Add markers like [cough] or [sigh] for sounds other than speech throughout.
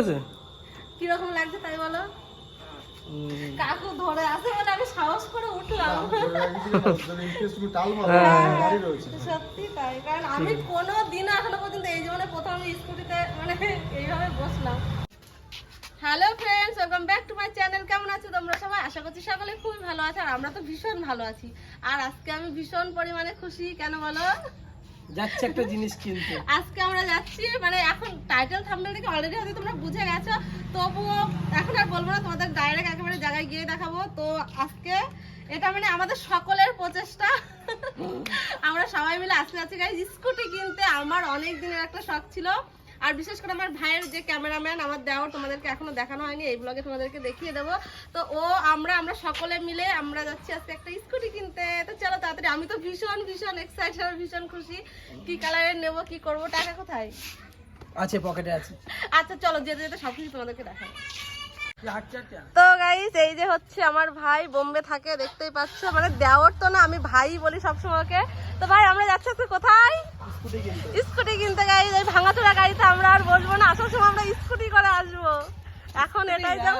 আছে? কীরকম লাগছে তাই বলো? কাকু ধরে আছে বলে আমি সাহস করে উঠলাম। সত্যি তাই কারণ আমি কোনো দিন এখনও পর্যন্ত এই জীবনে প্রথম আমি স্কুটিতে মানে এইভাবে বসলাম। Hello friends welcome back to my channel কেমন আছো তোমরা সবাই? আশা করছি সকলে খুবই ভালো আছে আর আমরা তো ভীষণ ভালো আছি। আর আজকে আমি ভীষণ পরিমাণে খুশি কেন বলো? যাচ্ছে একটা জিনিস কিনতে। আজকে আমরা যাচ্ছি মানে এখন টাইটেল থাম্বনেল থেকে অলরেডি হয়তো তোমরা বুঝে গেছো। তবুও এখন আর বলব না তোমাদের ডাইরেক্ট একেবারে জায়গায় গিয়ে দেখাবো। তো আজকে এটা মানে আমাদের সকলের প্রচেষ্টা। আমরা সবাই মিলে আজকে আজকে গাইজ স্কুটি কিনতে আমার অনেক দিনের একটা শখ ছিল। আর বিশেষ করে আমার ভাইয়ের যে ক্যামেরাম্যান আমার দেওয়ার তোমাদেরকে এখনও দেখানো হয়নি এই ব্লগে তোমাদেরকে দেখিয়ে দেবো। তো ও আমরা আমরা সকলে মিলে আমরা যাচ্ছি আজকে একটা স্কুটি কিনতে। তো চলো তাড়াতাড়ি আমি তো ভীষণ ভীষণ এক্সাইটেড ভীষণ খুশি। কি কালারের নেব কি করব টাকা কোথায়? আছে পকেটে আছে। আচ্ছা চলো যেতে যেতে সবকিছু তোমাদেরকে দেখাবো তো গাইস এই যে হচ্ছে আমার ভাই বোম্বে থাকে দেখতেই পাচ্ছ। মানে দেওয়ার তো না আমি ভাই বলি সবসময়কে তো ভাই আমরা যাচ্ছি আজকে কোথায়? স্কুটি কিনতে। গাইজ এই ভাঙাচোরা গাড়িতে আমরা আর বসবো না। আসার সময় আমরা স্কুটি করে আসব। এখন এটাই যাব।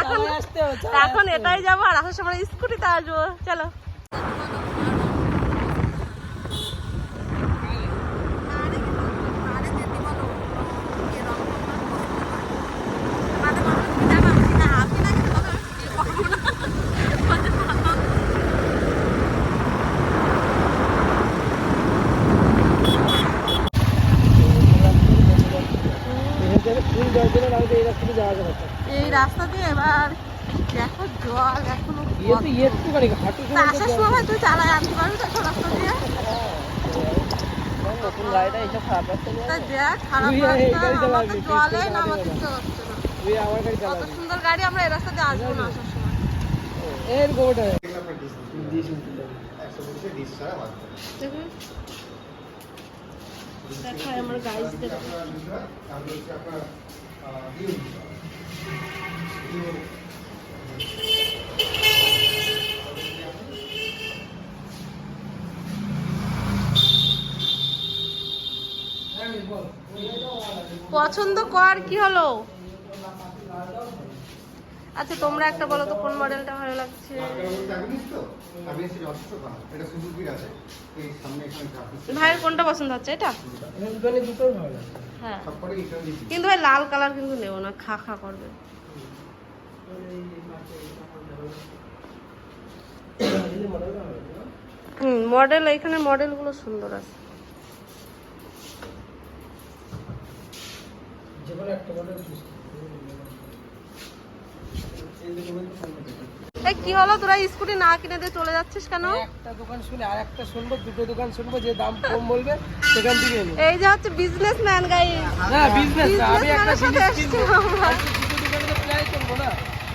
এখন আসতে এখন এটাই যাব আর আসার সময় স্কুটিতে আসব। চলো ফুল জল দিলে না এই রাস্তাতে যাওয়া যাবে না। এই রাস্তা দিয়ে এবার দেখো জল এখনও ইয়ে তো ইয়ে আসার সময় তুই চালাই আনতে পারবি দেখো রাস্তা দিয়ে সুন্দর গাড়ি আমরা এই রাস্তা দিয়ে আসব না আসার সময়। এর গোটা। দেখায় আমার গাইজদের পছন্দ কর কি হলো? আচ্ছা তোমরা একটা বলো তো কোন মডেলটা ভালো লাগছে? ভাইয়ের কোনটা পছন্দ হচ্ছে এটা? দোকানে দুটোই ভালো লাগে হ্যাঁ। কিন্তু ভাই লাল কালার কিন্তু নেব না খা খা করবে। হুম মডেল এখানে মডেলগুলো সুন্দর আছে। এই কি হলো? তোরা স্কুটি না কিনে দিয়ে চলে যাচ্ছিস কেন? একটা দোকান শুনে আর একটা শুনব দুটো দোকান শুনব যে দাম কম বলবে সেখান থেকে এই যে হচ্ছে বিজনেসম্যান গাই না বিজনেস আমি একটা জিনিস কিনবো। দুটো দোকানে তো প্রায় করব না।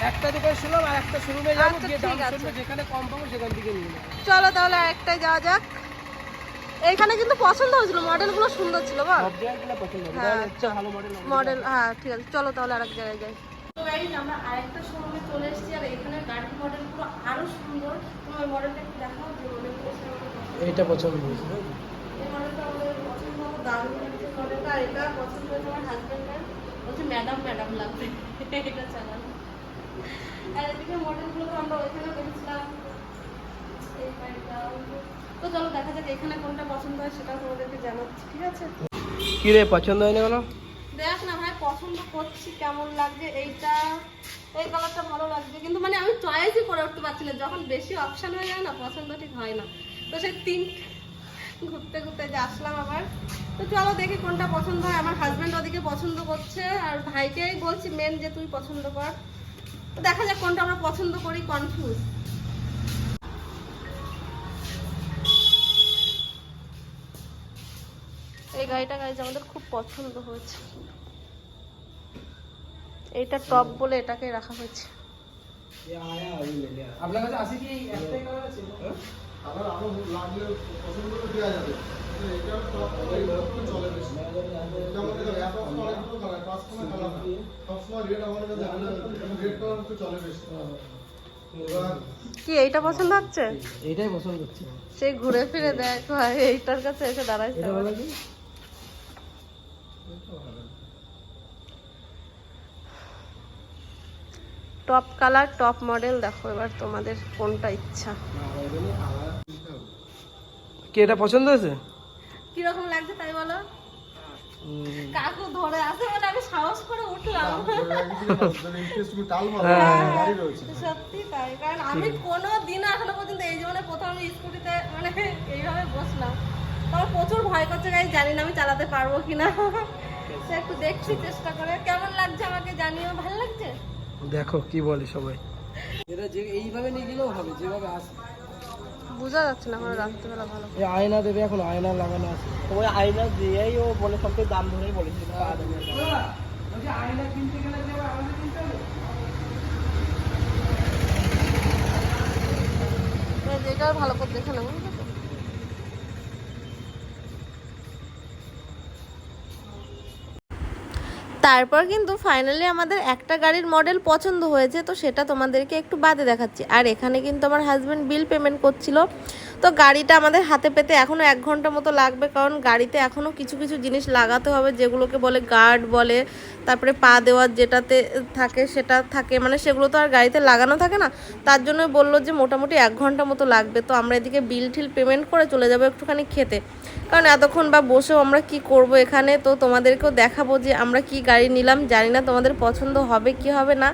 একটা দোকান শুনলাম আর একটা শোরুমে যাব আচ্ছা, গিয়ে দাম শুনব যেখানে কম পাবো সেখান থেকে নিয়ে নেব। চলো তাহলে আরেকটাই যাওয়া যাক। এইখানে কিন্তু পছন্দ হয়েছিল মডেলগুলো সুন্দর ছিল হ্যাঁ, ভালো মডেল মডেল হ্যাঁ ঠিক আছে। চলো তাহলে আরেক জায়গায় যাই। তো গাইজ আমরা আরেকটা শোরুমে চলে এসেছি আর এখানে গাড়ির মডেলগুলো আরও সুন্দর। তুমি ওই মডেলটা একটু দেখাও যে মডেলগুলো এইটা পছন্দ হয়েছে এই মডেলটা আমাদের পছন্দ দারুণ মডেলটা আর এটা পছন্দ হয়েছে আমার হাজবেন্ডের বলছে ম্যাডাম ম্যাডাম লাগবে। [laughs] এটা চালান। আর এদিকে মডেলগুলো তো আমরা ওইখানে দেখেছিলাম তো চলো দেখা যাক এখানে কোনটা পছন্দ হয় সেটা তোমাদেরকে জানাচ্ছি ঠিক আছে? কি রে পছন্দ হয়নি কেন দেখ না ভাই পছন্দ করছি কেমন লাগছে এইটা এই কালারটা ভালো লাগছে। কিন্তু মানে আমি চয়েসই করে উঠতে পারছি না যখন বেশি অপশন হয়ে যায় না পছন্দ ঠিক হয় না। তো সেই তিন ঘুরতে ঘুরতে যে আসলাম আবার। তো চলো দেখি কোনটা পছন্দ হয় আমার হাজব্যান্ড ওদিকে পছন্দ করছে আর ভাইকেই বলছি মেন যে তুই পছন্দ কর। দেখা যাক কোনটা আমরা পছন্দ করি কনফিউজ এই গাড়িটা গাড়ি আমাদের খুব পছন্দ হয়েছে। এটা টপ বলে এটাকে রাখা হয়েছে। আপনার কাছে আছে কি একটাই কালার আছে? লাগলে যাবে। চলে বেশি। আমাদের কাছে চলে বেশি। কি এইটা পছন্দ হচ্ছে? এইটাই পছন্দ হচ্ছে। সেই ঘুরে ফিরে দেখ ভাই এইটার কাছে এসে দাঁড়াইছে এটা ভালো কি? টপ কালার টপ মডেল দেখো এবার তোমাদের কোনটা ইচ্ছা। কি এটা পছন্দ হয়েছে? কীরকম লাগছে তাই বলো? কাকু ধরে আছে বলে আমি সাহস করে উঠলাম। [laughs] হ্যাঁ। সত্যি তাই কারণ আমি কোনো দিন এখনও পর্যন্ত এই জীবনে প্রথম স্কুটিতে মানে এইভাবে বসলাম। তোমার প্রচুর ভয় করছে গাড়ি জানি না আমি চালাতে পারব কিনা। সে একটু দেখছি চেষ্টা করে। কেমন লাগছে আমাকে জানিও? ভালো লাগছে? দেখো কি বলে সবাই। এটা যে এইভাবে নিয়ে গেলেও হবে যেভাবে আসে বোঝা যাচ্ছে না এখন রাত্রিবেলা ভালো এই আয়না দেবে এখন আয়না লাগানো আছে। ওই আয়না দিয়েই ও বলে সব থেকে দাম ধরেই বলেছিল। বলছি আয়না কিনতে গেলে যে আমাদের কিনতে হবে? যেটা ভালো করে দেখে নেব। তারপর কিন্তু ফাইনালি আমাদের একটা গাড়ির মডেল পছন্দ হয়েছে, তো সেটা তোমাদেরকে একটু বাদে দেখাচ্ছি। আর এখানে কিন্তু আমার হাজব্যান্ড বিল পেমেন্ট করছিল। তো গাড়িটা আমাদের হাতে পেতে এখনও এক ঘণ্টা মতো লাগবে, কারণ গাড়িতে এখনও কিছু কিছু জিনিস লাগাতে হবে, যেগুলোকে বলে গার্ড বলে, তারপরে পা দেওয়ার যেটাতে থাকে সেটা থাকে মানে সেগুলো তো আর গাড়িতে লাগানো থাকে না। তার জন্য বলল যে মোটামুটি এক ঘণ্টা মতো লাগবে, তো আমরা এদিকে বিল ঠিল পেমেন্ট করে চলে যাব একটুখানি খেতে। কারণ এতক্ষণ বা বসেও আমরা কি করব এখানে, তো তোমাদেরকেও দেখাবো যে আমরা কি গাড়ি নিলাম, জানি না তোমাদের পছন্দ হবে কি হবে না।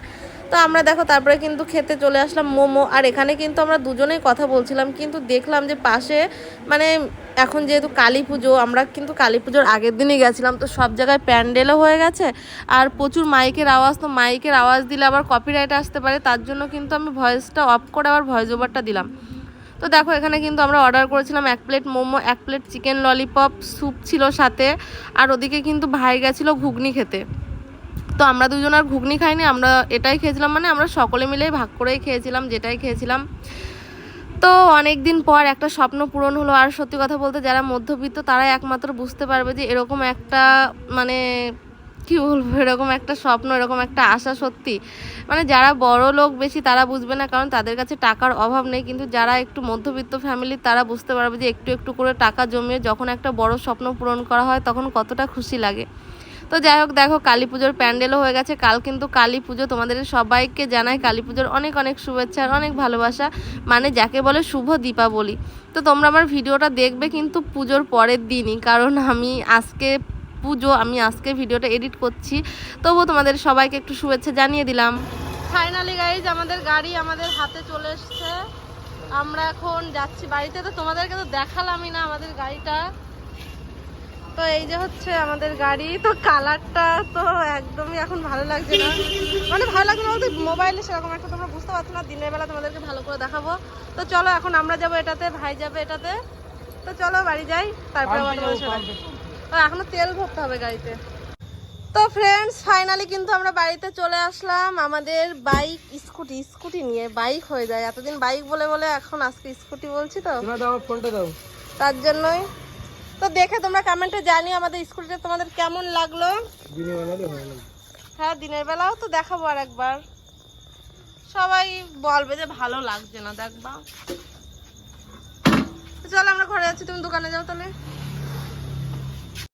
তো আমরা দেখো, তারপরে কিন্তু খেতে চলে আসলাম মোমো। আর এখানে কিন্তু আমরা দুজনেই কথা বলছিলাম, কিন্তু দেখলাম যে পাশে মানে এখন যেহেতু কালী পুজো, আমরা কিন্তু কালী পুজোর আগের দিনই গেছিলাম, তো সব জায়গায় প্যান্ডেলও হয়ে গেছে। আর প্রচুর মাইকের আওয়াজ, তো মাইকের আওয়াজ দিলে আবার কপিরাইট আসতে পারে, তার জন্য কিন্তু আমি ভয়েসটা অফ করে আবার ভয়েস ওভারটা দিলাম। তো দেখো, এখানে কিন্তু আমরা অর্ডার করেছিলাম এক প্লেট মোমো, এক প্লেট চিকেন ললিপপ স্যুপ ছিল সাথে, আর ওদিকে কিন্তু ভাই গেছিল ঘুগনি খেতে। তো আমরা দুজন আর ঘুগনি খাইনি, আমরা এটাই খেয়েছিলাম মানে আমরা সকলে মিলেই ভাগ করেই খেয়েছিলাম, যেটাই খেয়েছিলাম। তো অনেক দিন পর একটা স্বপ্ন পূরণ হলো, আর সত্যি কথা বলতে যারা মধ্যবিত্ত তারাই একমাত্র বুঝতে পারবে যে এরকম একটা মানে কি বলব, এরকম একটা স্বপ্ন, এরকম একটা আশা সত্যি। মানে যারা বড় লোক বেশি, তারা বুঝবে না, কারণ তাদের কাছে টাকার অভাব নেই। কিন্তু যারা একটু মধ্যবিত্ত ফ্যামিলি তারা বুঝতে পারবে যে একটু একটু করে টাকা জমিয়ে যখন একটা বড় স্বপ্ন পূরণ করা হয়, তখন কতটা খুশি লাগে। তো যাই হোক, দেখো, কালী পুজোর প্যান্ডেলও হয়ে গেছে। কাল কিন্তু কালী পুজো, তোমাদের সবাইকে জানাই কালী পুজোর অনেক অনেক শুভেচ্ছা আর অনেক ভালোবাসা। মানে যাকে বলে শুভ দীপাবলি। তো তোমরা আমার ভিডিওটা দেখবে কিন্তু পুজোর পরের দিনই, কারণ আমি আজকে পুজো, আমি আজকে ভিডিওটা এডিট করছি। তবুও তোমাদের সবাইকে একটু শুভেচ্ছা জানিয়ে দিলাম। ফাইনালি গাইজ আমাদের গাড়ি আমাদের হাতে চলে এসছে। আমরা এখন যাচ্ছি বাড়িতে। তো তোমাদেরকে তো দেখালামই না আমাদের গাড়িটা। তো এই যে হচ্ছে আমাদের গাড়ি। তো কালারটা তো একদমই এখন ভালো লাগছে না। মানে ভালো লাগছে না বলতে মোবাইলে সেরকম একটা তোমরা বুঝতে পারছ না। দিনের বেলা তোমাদেরকে ভালো করে দেখাবো। তো চলো, এখন আমরা যাব এটাতে, ভাই যাবে এটাতে। তো চলো, বাড়ি যাই। তারপরে এখনও তেল ভরতে হবে গাড়িতে। তো ফ্রেন্ডস ফাইনালি কিন্তু আমরা বাড়িতে চলে আসলাম আমাদের বাইক স্কুটি স্কুটি নিয়ে। বাইক হয়ে যায়। এতদিন বাইক বলে বলে এখন আজকে স্কুটি বলছি তো। ফোনটা দাও। তার জন্যই। তো দেখে তোমরা কমেন্টে জানিও আমাদের স্কুটিটা তোমাদের কেমন লাগল। হয় দিনের বেলাও তো দেখাবো আর একবার সবাই বলবে যে ভালো লাগছে না দেখবা। চলো আমরা ঘরে যাচ্ছি তুমি দোকানে যাও তাহলে।